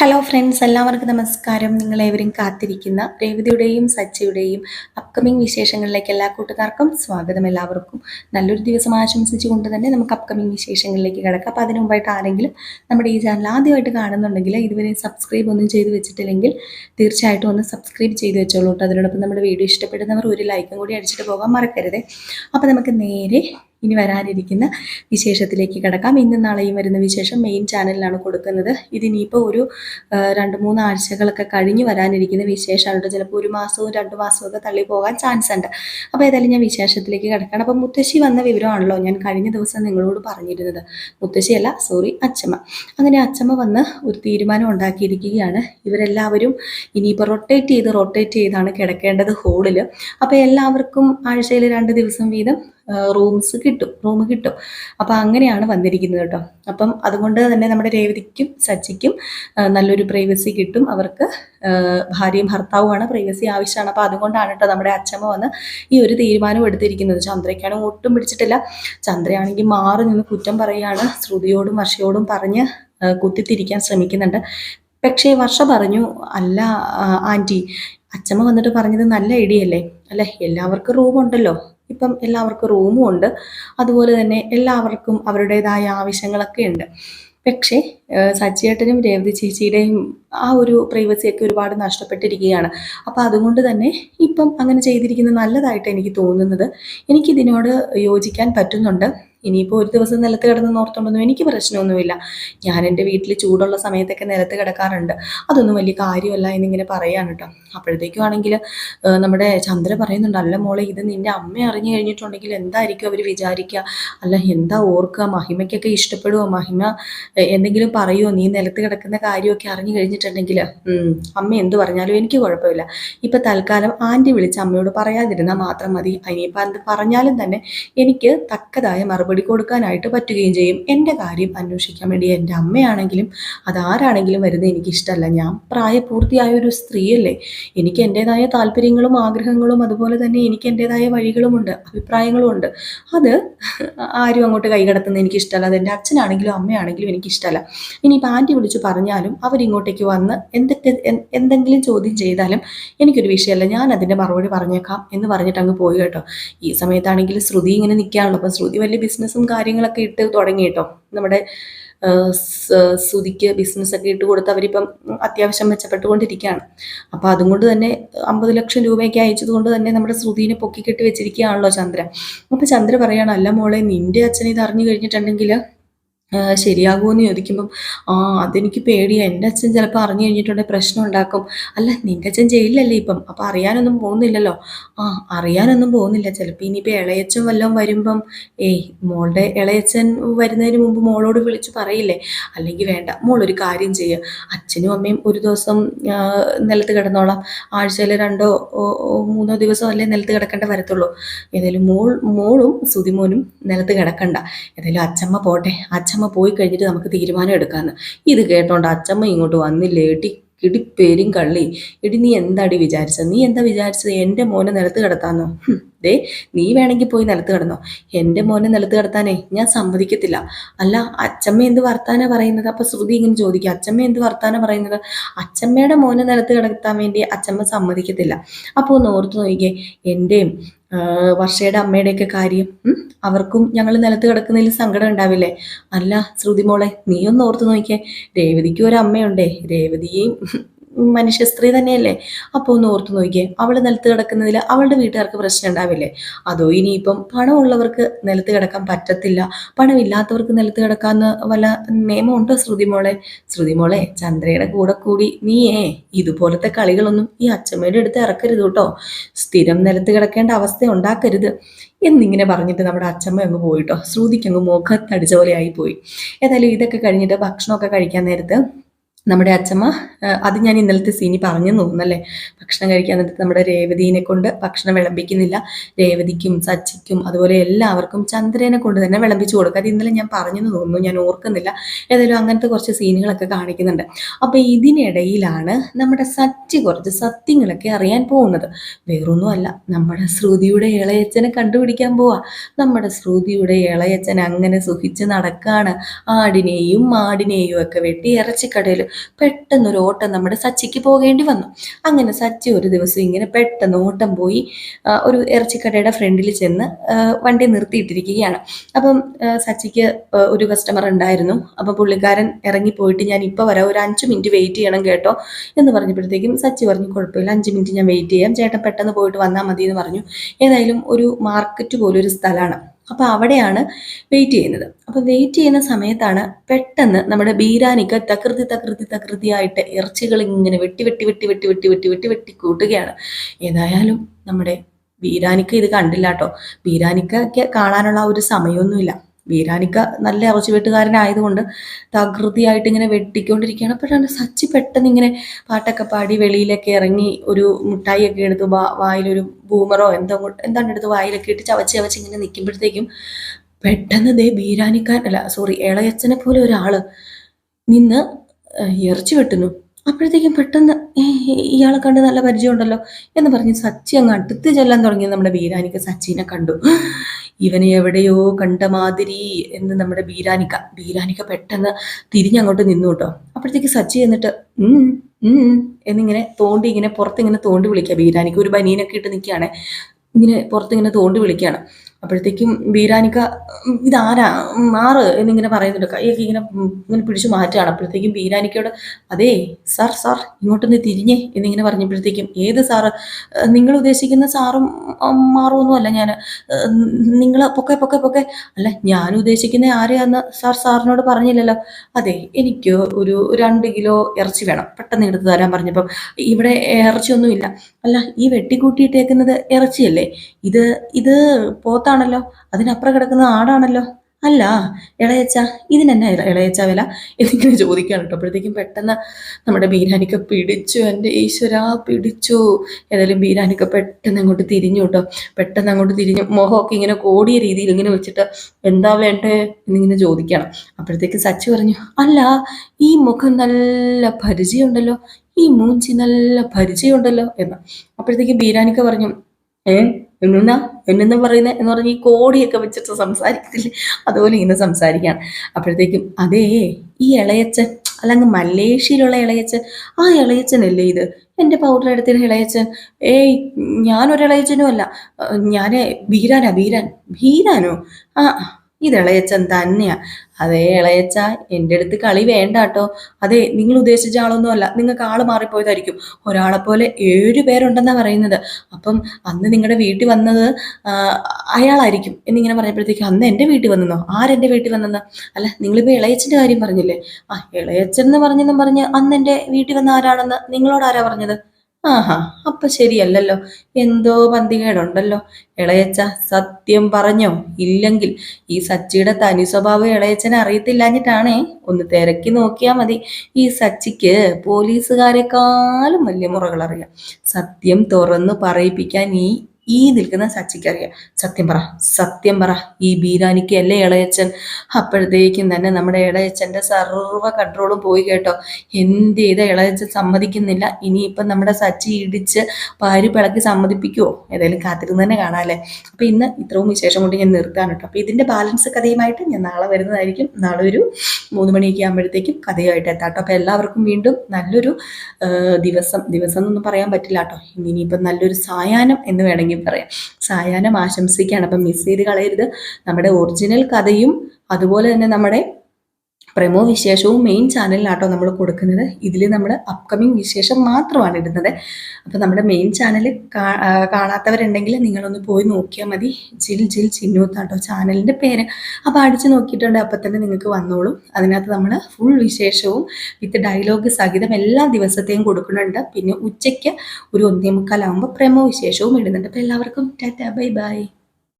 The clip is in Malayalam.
ഹലോ ഫ്രണ്ട്സ് എല്ലാവർക്കും നമസ്കാരം. നിങ്ങളേവരും കാത്തിരിക്കുന്ന രേവതിയുടെയും സച്ചിയുടെയും അപ്കമിംഗ് വിശേഷങ്ങളിലേക്ക് എല്ലാ കൂട്ടുകാർക്കും സ്വാഗതം എല്ലാവർക്കും. നല്ലൊരു ദിവസം ആശംസിച്ചുകൊണ്ട് തന്നെ നമുക്ക് അപ്കമിംഗ് വിശേഷങ്ങളിലേക്ക് കിടക്കാം. അപ്പോൾ അതിനു മുമ്പായിട്ട് ആരെങ്കിലും നമ്മുടെ ഈ ചാനൽ ആദ്യമായിട്ട് കാണുന്നുണ്ടെങ്കിൽ ഇതുവരെ സബ്സ്ക്രൈബ് ഒന്നും ചെയ്ത് വെച്ചിട്ടില്ലെങ്കിൽ തീർച്ചയായിട്ടും ഒന്ന് സബ്സ്ക്രൈബ് ചെയ്ത് വെച്ചോളൂ കേട്ടോ. അതിനോടൊപ്പം നമ്മുടെ വീഡിയോ ഇഷ്ടപ്പെടുന്നവർ ഒരു ലൈക്കും കൂടി അടിച്ചിട്ട് പോകാൻ മറക്കരുത്. അപ്പോൾ നമുക്ക് നേരെ ഇനി വരാനിരിക്കുന്ന വിശേഷത്തിലേക്ക് കിടക്കാം. ഇന്നും നാളെയും വരുന്ന വിശേഷം മെയിൻ ചാനലിലാണ് കൊടുക്കുന്നത്. ഇതിനിപ്പോൾ ഒരു രണ്ട് മൂന്ന് ആഴ്ചകളൊക്കെ കഴിഞ്ഞ് വരാനിരിക്കുന്ന വിശേഷമാണ് ചിലപ്പോൾ ഒരു മാസവും രണ്ട് മാസവും ഒക്കെ തള്ളി പോകാൻ ചാൻസ് ഉണ്ട്. അപ്പോൾ ഏതായാലും ഞാൻ വിശേഷത്തിലേക്ക് കിടക്കണം. അപ്പം മുത്തശ്ശി വന്ന വിവരമാണല്ലോ ഞാൻ കഴിഞ്ഞ ദിവസം നിങ്ങളോട് പറഞ്ഞിരുന്നത്. മുത്തശ്ശിയല്ല സോറി അച്ചമ്മ. അങ്ങനെ അച്ചമ്മ വന്ന് ഒരു തീരുമാനം ഉണ്ടാക്കിയിരിക്കുകയാണ്. ഇവരെല്ലാവരും ഇനിയിപ്പോൾ റൊട്ടേറ്റ് ചെയ്ത് റൊട്ടേറ്റ് ചെയ്താണ് കിടക്കേണ്ടത് ഹോളിൽ അപ്പോൾ എല്ലാവർക്കും ആഴ്ചയിൽ രണ്ട് ദിവസം വീതം റൂംസ് കിട്ടും റൂം കിട്ടും. അപ്പോൾ അങ്ങനെയാണ് വന്നിരിക്കുന്നത് കേട്ടോ. അപ്പം അതുകൊണ്ട് തന്നെ നമ്മുടെ രേവതിക്കും സച്ചിക്കും നല്ലൊരു പ്രൈവസി കിട്ടും. അവർക്ക് ഭാര്യയും ഭർത്താവുമാണ് പ്രൈവസി ആവശ്യമാണ്. അപ്പോൾ അതുകൊണ്ടാണ് കേട്ടോ നമ്മുടെ അച്ഛമ്മ വന്ന് ഈ ഒരു തീരുമാനം എടുത്തിരിക്കുന്നത്. ചന്ദ്രയ്ക്കാണ് ഒട്ടും പിടിച്ചിട്ടില്ല. ചന്ദ്രയാണെങ്കിൽ മാറി നിന്ന് കുറ്റം പറയുകയാണ്. ശ്രുതിയോടും വർഷയോടും പറഞ്ഞ് കുത്തിത്തിരിക്കാൻ ശ്രമിക്കുന്നുണ്ട്. പക്ഷേ വർഷ പറഞ്ഞു അല്ല ആന്റി അച്ഛമ്മ വന്നിട്ട് പറഞ്ഞത് നല്ല ഐഡിയ അല്ലേ അല്ലേ എല്ലാവർക്കും റൂം ഉണ്ടല്ലോ. ഇപ്പം എല്ലാവർക്കും റൂമും ഉണ്ട്. അതുപോലെ തന്നെ എല്ലാവർക്കും അവരുടേതായ ആവശ്യങ്ങളൊക്കെ ഉണ്ട്. പക്ഷേ സച്ചിയേട്ടനും രേവതി ചേച്ചിയുടെയും ആ ഒരു പ്രൈവസിയൊക്കെ ഒരുപാട് നഷ്ടപ്പെട്ടിരിക്കുകയാണ്. അപ്പോൾ അതുകൊണ്ട് തന്നെ ഇപ്പം അങ്ങനെ ചെയ്തിരിക്കുന്നത് നല്ലതായിട്ട് എനിക്ക് തോന്നുന്നത്. എനിക്കിതിനോട് യോജിക്കാൻ പറ്റുന്നുണ്ട്. ഇനിയിപ്പോൾ ഒരു ദിവസം നിലത്ത് കിടന്ന് നോർത്തുണ്ടെന്നും എനിക്ക് പ്രശ്നമൊന്നുമില്ല. ഞാൻ എന്റെ വീട്ടിൽ ചൂടുള്ള സമയത്തൊക്കെ നിലത്ത് കിടക്കാറുണ്ട്. അതൊന്നും വലിയ കാര്യമല്ല എന്നിങ്ങനെ പറയാണ് കേട്ടോ അപ്പോഴത്തേക്കും ആണെങ്കിൽ നമ്മുടെ ചന്ദ്ര പറയുന്നുണ്ട് അല്ല മോളെ ഇത് നിന്റെ അമ്മ അറിഞ്ഞു കഴിഞ്ഞിട്ടുണ്ടെങ്കിൽ എന്തായിരിക്കും അവർ വിചാരിക്കുക അല്ല എന്താ ഓർക്കുക മഹിമയ്ക്കൊക്കെ ഇഷ്ടപ്പെടുമോ മഹിമ എന്തെങ്കിലും പറയുമോ നീ നിലത്ത് കിടക്കുന്ന കാര്യമൊക്കെ അറിഞ്ഞു കഴിഞ്ഞിട്ടുണ്ടെങ്കിൽ അമ്മ എന്ത് പറഞ്ഞാലും എനിക്ക് കുഴപ്പമില്ല. ഇപ്പം തൽക്കാലം ആന്റി വിളിച്ച് അമ്മയോട് പറയാതിരുന്നാൽ മാത്രം മതി. ഇനിയിപ്പോൾ അത് പറഞ്ഞാലും തന്നെ എനിക്ക് തക്കതായ മറുപടി കൊടുക്കാനായിട്ട് പറ്റുകയും ചെയ്യും. എന്റെ കാര്യം അന്വേഷിക്കാൻ വേണ്ടി എന്റെ അമ്മയാണെങ്കിലും അതാരാണെങ്കിലും വരുന്നത് എനിക്കിഷ്ടമല്ല. ഞാൻ പ്രായപൂർത്തിയായ ഒരു സ്ത്രീയല്ലേ. എനിക്ക് എന്റെതായ താല്പര്യങ്ങളും ആഗ്രഹങ്ങളും അതുപോലെ തന്നെ എനിക്ക് എന്റെതായ വഴികളുമുണ്ട് അഭിപ്രായങ്ങളുമുണ്ട് അത് ആരും അങ്ങോട്ട് കൈകടത്തുന്നത് എനിക്കിഷ്ടമല്ല. അത് എന്റെ അച്ഛനാണെങ്കിലും അമ്മയാണെങ്കിലും എനിക്കിഷ്ടമല്ല. ഇനിയിപ്പോൾ ആന്റി വിളിച്ച് പറഞ്ഞാലും അവരിങ്ങോട്ടേക്ക് വന്ന് എന്തൊക്കെ എന്തെങ്കിലും ചോദ്യം ചെയ്താലും എനിക്കൊരു വിഷയമല്ല. ഞാൻ അതിന്റെ മറുപടി പറഞ്ഞേക്കാം എന്ന് പറഞ്ഞിട്ട് അങ്ങ് പോയി കേട്ടോ. ഈ സമയത്താണെങ്കിൽ ശ്രുതി ഇങ്ങനെ നിൽക്കുകയാണല്ലോ. അപ്പം ശ്രുതി വലിയ ബിസിനസ്സും കാര്യങ്ങളൊക്കെ ഇട്ട് തുടങ്ങി കേട്ടോ. നമ്മുടെ സുതിക്ക് ബിസിനസ്സൊക്കെ ഇട്ട് കൊടുത്ത് അവരിപ്പം അത്യാവശ്യം മെച്ചപ്പെട്ടുകൊണ്ടിരിക്കുകയാണ്. അപ്പോൾ അതുകൊണ്ട് തന്നെ അമ്പത് ലക്ഷം രൂപയൊക്കെ അയച്ചത് കൊണ്ട് തന്നെ നമ്മുടെ ശ്രുതിനെ പൊക്കിക്കെട്ടി വെച്ചിരിക്കുകയാണല്ലോ ചന്ദ്ര അപ്പോൾ ചന്ദ്ര പറയാണ് അല്ല മോളെ നിന്റെ അച്ഛൻ ഇത് അറിഞ്ഞു കഴിഞ്ഞിട്ടുണ്ടെങ്കിൽ ആ, ശരിയാകുമോയെന്ന് ചോദിക്കുമ്പം ആ അതെനിക്ക് പേടിയാണ് എന്റെ അച്ഛൻ ചിലപ്പോൾ അറിഞ്ഞു കഴിഞ്ഞിട്ടുണ്ടെങ്കിൽ പ്രശ്നം ഉണ്ടാക്കും. അല്ല നിന്റെ അച്ഛൻ ജയിലിലല്ലേ ഇപ്പം? അപ്പം അറിയാനൊന്നും പോകുന്നില്ലല്ലോ. ആ അറിയാനൊന്നും പോകുന്നില്ല. ചിലപ്പോൾ ഇനിയിപ്പോൾ ഇളയച്ചൻ വല്ലതും വരുമ്പം ഏയ് മോളുടെ ഇളയച്ചൻ വരുന്നതിന് മുമ്പ് മോളോട് വിളിച്ച് പറയില്ലേ? അല്ലെങ്കിൽ വേണ്ട മോളൊരു കാര്യം ചെയ്യുക അച്ഛനും അമ്മയും ഒരു ദിവസം നിലത്ത് കിടന്നോളാം. ആഴ്ചയിൽ രണ്ടോ മൂന്നോ ദിവസം അല്ലേ നിലത്ത് കിടക്കേണ്ട വരത്തുള്ളൂ. ഏതായാലും മോൾ മോളും സുതിമോനും നിലത്ത് കിടക്കണ്ട. ഏതായാലും അച്ഛമ്മ പോട്ടെ. അച്ചമ്മ പോയി കഴിഞ്ഞിട്ട് നമുക്ക് തീരുമാനം എടുക്കാമെന്ന് ഇത് കേട്ടോണ്ട് അച്ചമ്മ ഇങ്ങോട്ട് വന്നില്ലേ? എടി ഇടിപ്പേരും കള്ളി. ഇടി നീ എന്താടി വിചാരിച്ചത് നീ എന്താ വിചാരിച്ചത്? എന്റെ മോനെ നിലത്ത് കിടത്താന്നോ? ദേ നീ വേണമെങ്കിൽ പോയി നിലത്ത് കിടന്നോ. എന്റെ മോനെ നിലത്ത് കിടത്താനേ ഞാൻ സമ്മതിക്കത്തില്ല. അല്ല അച്ചമ്മ എന്ത് വർത്താന പറയുന്നത്? അപ്പൊ ശ്രുതി ഇങ്ങനെ ചോദിക്കുക അച്ചമ്മ എന്ത് വർത്താന പറയുന്നത്? അച്ചമ്മയുടെ മോനെ നിലത്ത് കിടത്താൻ വേണ്ടി അച്ചമ്മ സമ്മതിക്കത്തില്ല. അപ്പോൾ ഒന്ന് ഓർത്ത് നോക്കിക്കേ എന്റെയും വർഷയുടെ അമ്മയുടെയൊക്കെ കാര്യം? അവർക്കും ഞങ്ങൾ നിലത്ത് കിടക്കുന്നതിൽ സങ്കടം ഉണ്ടാവില്ലേ? അല്ല ശ്രുതി മോളെ നീ ഒന്ന് ഓർത്ത് നോക്കിയേ രേവതിക്ക് ഒരു അമ്മയുണ്ടേ രേവതിയും മനുഷ്യ സ്ത്രീ തന്നെയല്ലേ? അപ്പോൾ ഒന്ന് ഓർത്ത് നോക്കിയേ. അവൾ നിലത്ത് കിടക്കുന്നതിൽ അവളുടെ വീട്ടുകാർക്ക് പ്രശ്നം ഉണ്ടാവില്ലേ? അതോ ഇനിയിപ്പം പണമുള്ളവർക്ക് നിലത്ത് കിടക്കാൻ പറ്റത്തില്ല. പണമില്ലാത്തവർക്ക് നിലത്ത് കിടക്കാന്ന് വല്ല നിയമമുണ്ടോ ശ്രുതിമോളെ ശ്രുതിമോളെ ശ്രുതി മോളെ ചന്ദ്രയുടെ കൂടെ കൂടി നീയേ. ഇതുപോലത്തെ കളികളൊന്നും ഈ അച്ഛമ്മയുടെ അടുത്ത് ഇറക്കരുത് കേട്ടോ. സ്ഥിരം നിലത്ത് കിടക്കേണ്ട അവസ്ഥ ഉണ്ടാക്കരുത്. എന്നിങ്ങനെ പറഞ്ഞിട്ട് നമ്മുടെ അച്ഛമ്മ അങ്ങ് പോയിട്ടോ ശ്രുതിക്കങ്ങ് മുഖത്തടിച്ച പോലെ ആയി പോയി. ഏതായാലും ഇതൊക്കെ കഴിഞ്ഞിട്ട് ഭക്ഷണമൊക്കെ കഴിക്കാൻ നേരത്ത് നമ്മുടെ അച്ഛമ്മ അത് ഞാൻ ഇന്നലത്തെ സീനി പറഞ്ഞു തോന്നുന്നല്ലേ ഭക്ഷണം കഴിക്കാൻ നേരത്ത് നമ്മുടെ രേവതിനെ കൊണ്ട് ഭക്ഷണം വിളമ്പിക്കുന്നില്ല. രേവതിക്കും സച്ചിക്കും അതുപോലെ എല്ലാവർക്കും ചന്ദ്രനെ കൊണ്ട് തന്നെ വിളമ്പിച്ചു കൊടുക്കുക അത് ഇന്നലെ ഞാൻ പറഞ്ഞെന്ന് തോന്നുന്നു ഞാൻ ഓർക്കുന്നില്ല. ഏതായാലും അങ്ങനത്തെ കുറച്ച് സീനുകളൊക്കെ കാണിക്കുന്നുണ്ട്. അപ്പോൾ ഇതിനിടയിലാണ് നമ്മുടെ സച്ചി കുറച്ച് സത്യങ്ങളൊക്കെ അറിയാൻ പോകുന്നത്. വേറൊന്നുമല്ല നമ്മുടെ ശ്രുതിയുടെ ഇളയച്ചനെ കണ്ടുപിടിക്കാൻ പോവാ. നമ്മുടെ ശ്രുതിയുടെ ഇളയച്ചൻ അങ്ങനെ സുഖിച്ച് നടക്കാണ്. ആടിനെയും മാടിനെയും ഒക്കെ വെട്ടി ഇറച്ചിക്കടയിൽ പെട്ടെന്ന് ഒരു ഓട്ടം നമ്മുടെ സച്ചിക്ക് പോകേണ്ടി വന്നു. അങ്ങനെ സച്ചി ഒരു ദിവസം ഇങ്ങനെ പെട്ടെന്ന് ഓട്ടം പോയി ഒരു ഇറച്ചിക്കടയുടെ ഫ്രണ്ടിൽ ചെന്ന് വണ്ടി നിർത്തിയിട്ടിരിക്കുകയാണ്. അപ്പം സച്ചിക്ക് ഒരു കസ്റ്റമർ ഉണ്ടായിരുന്നു. അപ്പം പുള്ളിക്കാരൻ ഇറങ്ങിപ്പോയിട്ട് ഞാൻ ഇപ്പോൾ വരാം ഒരു അഞ്ച് മിനിറ്റ് വെയിറ്റ് ചെയ്യണം കേട്ടോ എന്ന് പറഞ്ഞപ്പോഴത്തേക്കും സച്ചി പറഞ്ഞു കുഴപ്പമില്ല അഞ്ച് മിനിറ്റ് ഞാൻ വെയിറ്റ് ചെയ്യാം. ചേട്ടൻ പെട്ടെന്ന് പോയിട്ട് വന്നാൽ മതി എന്ന് പറഞ്ഞു. ഏതായാലും ഒരു മാർക്കറ്റ് പോലൊരു സ്ഥലമാണ്. അപ്പോൾ അവിടെയാണ് വെയിറ്റ് ചെയ്യുന്നത്. അപ്പോൾ വെയിറ്റ് ചെയ്യുന്ന സമയത്താണ് പെട്ടെന്ന് നമ്മുടെ ബീരാനിക്ക് തകൃതി തകൃതി തകൃതിയായിട്ട് ഇറച്ചികൾ ഇങ്ങനെ വെട്ടി വെട്ടി വെട്ടി വെട്ടി വെട്ടി വെട്ടി വെട്ടി വെട്ടി കൂട്ടുകയാണ്. ഏതായാലും നമ്മുടെ ബീരാനിക്ക് ഇത് കണ്ടില്ല കേട്ടോ ബീരാനിക്കൊക്കെ കാണാനുള്ള ഒരു സമയമൊന്നുമില്ല ബീരാനിക്ക നല്ല ഇറച്ചി വെട്ടുകാരനായതുകൊണ്ട് തകൃതിയായിട്ട് ഇങ്ങനെ വെട്ടിക്കൊണ്ടിരിക്കുകയാണ്. അപ്പോഴാണ് സച്ചി പെട്ടെന്ന് ഇങ്ങനെ പാട്ടൊക്കെ പാടി വെളിയിലൊക്കെ ഇറങ്ങി ഒരു മിഠായിയൊക്കെ എടുത്ത് വാ- വായിലൊരു ബൂമറോ എന്തോ എന്താണ് എടുത്ത് വായിലൊക്കെ ഇട്ട് ചവച്ച് ചവച്ച് ഇങ്ങനെ നിൽക്കുമ്പോഴത്തേക്കും പെട്ടെന്ന് ദേ ബീരാനിക്കാൻ അല്ല സോറി ഇളയച്ചനെ പോലെ ഒരാൾ നിന്ന് ഇറച്ചി വെട്ടുന്നു. അപ്പോഴത്തേക്കും പെട്ടെന്ന് ഇയാളെ കണ്ട് നല്ല പരിചയമുണ്ടല്ലോ എന്ന് പറഞ്ഞ് സച്ചി അങ്ങ് അടുത്ത് ചെല്ലാൻ തുടങ്ങിയത് നമ്മുടെ ബീരാനിക്ക സച്ചിനെ കണ്ടു. ഇവനെ എവിടെയോ കണ്ട മാതിരി എന്ന് നമ്മുടെ ബീരാനിക്ക. ബീരാനിക്ക പെട്ടെന്ന് തിരിഞ്ഞങ്ങോട്ട് നിന്നു കേട്ടോ. അപ്പോഴത്തേക്ക് സച്ചി എന്നിട്ട് എന്നിങ്ങനെ തോണ്ടി ഇങ്ങനെ പുറത്തിങ്ങനെ തോണ്ടി വിളിക്കുക ബീരാനിക്ക. ഒരു ബനീനൊക്കെ ഇട്ട് നിൽക്കുകയാണ്. ഇങ്ങനെ പുറത്തിങ്ങനെ തോണ്ടി വിളിക്കുകയാണ്. അപ്പോഴത്തേക്കും ബീരാനിക്ക ഇതാരാ മാറ് എന്നിങ്ങനെ പറയുന്നുണ്ട്. കൈയൊക്കെ ഇങ്ങനെ ഇങ്ങനെ പിടിച്ചു മാറ്റുകയാണ്. അപ്പോഴത്തേക്കും ബീരാനിക്കയോട് അതേ സാർ സാർ ഇങ്ങോട്ടൊന്ന് തിരിഞ്ഞേ എന്നിങ്ങനെ പറഞ്ഞപ്പോഴത്തേക്കും ഏത് സാറ്? നിങ്ങൾ ഉദ്ദേശിക്കുന്ന സാറും മാറുമൊന്നുമല്ല ഞാൻ. നിങ്ങൾ പൊക്കെ പൊക്കെ പൊക്കെ. അല്ല ഞാൻ ഉദ്ദേശിക്കുന്ന ആരെയാന്ന് സാർ സാറിനോട് പറഞ്ഞില്ലല്ലോ. അതെ എനിക്ക് ഒരു രണ്ട് കിലോ ഇറച്ചി വേണം. പെട്ടെന്ന് എടുത്ത് തരാൻ പറഞ്ഞപ്പം ഇവിടെ ഇറച്ചിയൊന്നുമില്ല. അല്ല ഈ വെട്ടിക്കൂട്ടിയിട്ടേക്കുന്നത് ഇറച്ചിയല്ലേ? ഇത് ഇത് പോത്താണല്ലോ അതിനപ്പുറം കിടക്കുന്നത് ആടാണല്ലോ? അല്ല ഇളയച്ച ഇതിനെന്നെ ഇള- ഇളയച്ച വില? എന്നിങ്ങനെ ചോദിക്കുകയാണ് കേട്ടോ. അപ്പോഴത്തേക്കും പെട്ടെന്ന് നമ്മുടെ ബീരാനിക്ക പിടിച്ചു. എന്റെ ഈശ്വര പിടിച്ചു. ഏതായാലും ബീരാനിക്ക പെട്ടെന്ന് അങ്ങോട്ട് തിരിഞ്ഞു കേട്ടോ. പെട്ടെന്ന് അങ്ങോട്ട് തിരിഞ്ഞു മുഖമൊക്കെ ഇങ്ങനെ കോടിയ രീതിയിൽ ഇങ്ങനെ വെച്ചിട്ട് എന്താ വേണ്ടേ എന്നിങ്ങനെ ചോദിക്കണം അപ്പോഴത്തേക്ക് സച്ചി പറഞ്ഞു അല്ല ഈ മുഖം നല്ല പരിചയമുണ്ടല്ലോ. ഈ മൂഞ്ചി നല്ല പരിചയമുണ്ടല്ലോ. എന്ന്. അപ്പോഴത്തേക്ക് ബീരാനിക്ക പറഞ്ഞു ഏ എന്നെന്നാ എന്നെന്നാ പറയുന്നത് എന്ന് പറഞ്ഞ് ഈ കോടിയൊക്കെ വെച്ചിട്ട് സംസാരിക്കത്തില്ലേ? അതുപോലെ ഇങ്ങനെ സംസാരിക്കാൻ അപ്പോഴത്തേക്കും അതേ ഈ ഇളയച്ചൻ അല്ലെങ്കിൽ മലേഷ്യയിലുള്ള ഇളയച്ചൻ ആ ഇളയച്ചനല്ലേ ഇത്? എന്റെ പൗഡർ എടുത്തിന് ഇളയച്ചൻ ഏയ് ഞാനൊരു ഇളയച്ചനും അല്ല ഞാൻ ബീരാനാ ബീരാൻ ബീരാനോ ആ ഇത് ഇളയച്ചൻ തന്നെയാ. അതേ ഇളയച്ച എന്റെ അടുത്ത് കളി വേണ്ട കേട്ടോ അതെ നിങ്ങൾ ഉദ്ദേശിച്ച ആളൊന്നും അല്ല നിങ്ങൾക്ക് ആൾ മാറിപ്പോയതായിരിക്കും. ഒരാളെ പോലെ ഏഴ് പേരുണ്ടെന്നാ പറയുന്നത്. അപ്പം അന്ന് നിങ്ങളുടെ വീട്ടിൽ വന്നത് അയാളായിരിക്കും എന്നിങ്ങനെ പറഞ്ഞപ്പോഴത്തേക്ക് അന്ന് എന്റെ വീട്ടിൽ വന്നെന്നോ? ആരെന്റെ വീട്ടിൽ വന്നെന്ന്? അല്ല നിങ്ങളിപ്പോൾ ഇളയച്ചന്റെ കാര്യം പറഞ്ഞില്ലേ? ആ ഇളയച്ചൻ എന്ന് പറഞ്ഞെന്നും പറഞ്ഞ് അന്ന് എന്റെ വീട്ടിൽ വന്ന ആരാണെന്ന് നിങ്ങളോട് ആരാ പറഞ്ഞത്? ആഹാ അപ്പൊ ശരിയല്ലല്ലോ. എന്തോ പന്തികേടുണ്ടല്ലോ. ഇളയച്ച സത്യം പറഞ്ഞോ? ഇല്ലെങ്കിൽ ഈ സച്ചിയുടെ തനി സ്വഭാവം ഇളയച്ചനെ അറിയത്തില്ലാഞ്ഞിട്ടാണേ? ഒന്ന് തിരക്കി നോക്കിയാൽ മതി. ഈ സച്ചിക്ക് പോലീസുകാരെക്കാളും വലിയ മുറകൾ അറിയാം സത്യം തുറന്നു പറയിപ്പിക്കാൻ ഈ ഈ നിൽക്കുന്ന സച്ചിക്കറിയാം സത്യം പറ സത്യം പറ ഈ ബീരാനിക്ക് അല്ലേ ഇളയച്ചൻ അപ്പോഴത്തേക്കും തന്നെ നമ്മുടെ ഇളയച്ചന്റെ സർവ കൺട്രോളും പോയി കേട്ടോ. എന്ത് ചെയ്ത ഇളയച്ചൻ സമ്മതിക്കുന്നില്ല? ഇനിയിപ്പം നമ്മുടെ സച്ചി ഇടിച്ച് പാരി പിളക്കി സമ്മതിപ്പിക്കുമോ ഏതായാലും കാത്തിരുന്ന് തന്നെ കാണാമല്ലേ അപ്പം ഇന്ന് ഇത്രയും വിശേഷം കൊണ്ട് ഞാൻ നിർത്താൻ കേട്ടോ. അപ്പോൾ ഇതിന്റെ ബാലൻസ് കഥയുമായിട്ട് ഞാൻ നാളെ വരുന്നതായിരിക്കും. നാളെ ഒരു മൂന്ന് മണിയൊക്കെ ആകുമ്പോഴത്തേക്കും കഥയുമായിട്ട് എത്താം കേട്ടോ. അപ്പോൾ എല്ലാവർക്കും വീണ്ടും നല്ലൊരു ദിവസം ദിവസം എന്നൊന്നും പറയാൻ പറ്റില്ല കേട്ടോ. ഇനിയിപ്പം നല്ലൊരു സായാഹ്നം എന്ന് വേണമെങ്കിൽ പറയാം. സായാഹ്നം ആശംസിക്കുകയാണ്. അപ്പം മിസ് ചെയ്ത് കളയരുത്. നമ്മുടെ ഒറിജിനൽ കഥയും അതുപോലെ തന്നെ നമ്മുടെ പ്രമോ വിശേഷവും മെയിൻ ചാനലിലാട്ടോ നമ്മൾ കൊടുക്കുന്നത്. ഇതിൽ നമ്മൾ അപ്കമിങ് വിശേഷം മാത്രമാണ് ഇടുന്നത്. അപ്പോൾ നമ്മുടെ മെയിൻ ചാനൽ കാണാത്തവരുണ്ടെങ്കിൽ നിങ്ങളൊന്ന് പോയി നോക്കിയാൽ മതി. ജിൽ ജിൽ ചിന്നൂത്താട്ടോ ചാനലിന്റെ പേര്. അപ്പോൾ അടിച്ച് നോക്കിയിട്ടുണ്ട്. അപ്പോൾ തന്നെ നിങ്ങൾക്ക് വന്നോളും. അതിനകത്ത് നമ്മൾ ഫുൾ വിശേഷവും വിത്ത് ഡയലോഗ് സഹിതം എല്ലാ ദിവസത്തെയും കൊടുക്കുന്നുണ്ട്. പിന്നെ ഉച്ചയ്ക്ക് ഒരു ഒന്നേ മുക്കാലാകുമ്പോൾ പ്രമോ വിശേഷവും ഇടുന്നുണ്ട്. അപ്പോൾ എല്ലാവർക്കും ടാറ്റ ബൈ ബൈ.